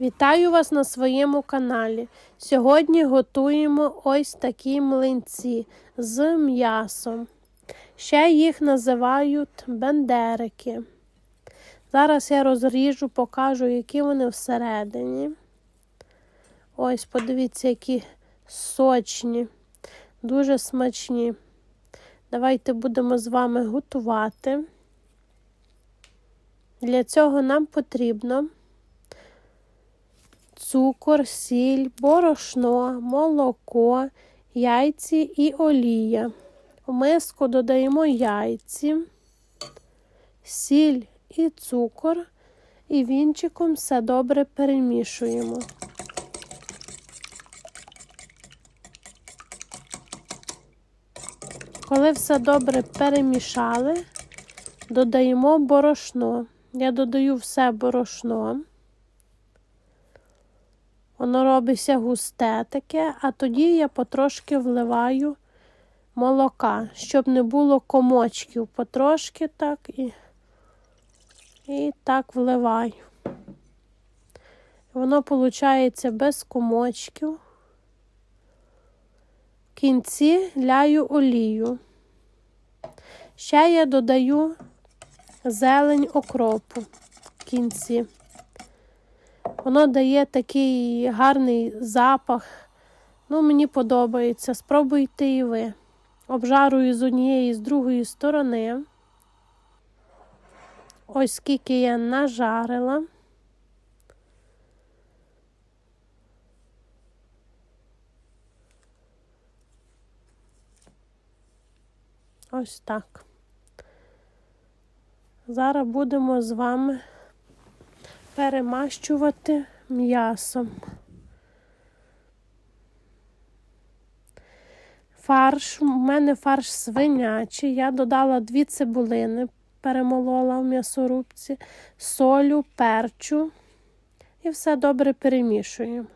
Вітаю вас на своєму каналі. Сьогодні готуємо ось такі млинці з м'ясом. Ще їх називають бендерики. Зараз я розріжу, покажу, які вони всередині. Ось, подивіться, які сочні, дуже смачні. Давайте будемо з вами готувати. Для цього нам потрібно цукор, сіль, борошно, молоко, яйці і олія. У миску додаємо яйці, сіль і цукор, і вінчиком все добре перемішуємо. Коли все добре перемішали, додаємо борошно. Я додаю все борошно. Воно робиться густе таке, а тоді я потрошки вливаю молока, щоб не було комочків. Потрошки так і, і так вливаю. Воно виходить без комочків. В кінці ляю олію. Ще я додаю зелень окропу в кінці. Воно дає такий гарний запах. Ну, мені подобається. Спробуйте і ви. Обжарую з однієї з другої сторони. Ось скільки я нажарила. Ось так. Зараз будемо з вами перемащувати м'ясом. Фарш, у мене фарш свинячий. Я додала дві цибулини, перемолола в м'ясорубці, солю, перчу і все добре перемішуємо.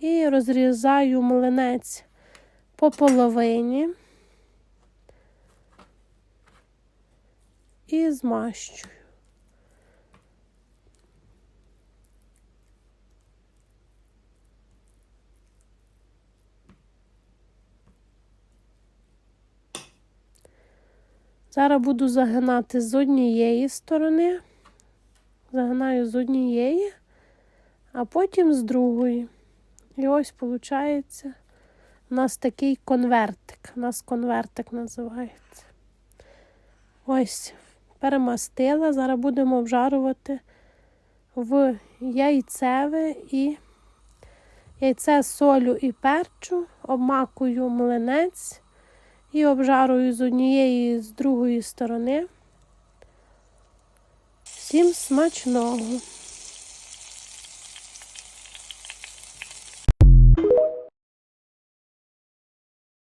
І розрізаю млинець по половині. І змащую. Зараз буду загинати з однієї сторони, загинаю з однієї, а потім з другої. І ось виходить у нас такий конвертик. У нас конвертик називається. Ось перемастила. Зараз будемо обжарувати в яйцеве і яйце солю і перчу, обмакую млинець і обжарую з однієї і з другої сторони. Всім смачного!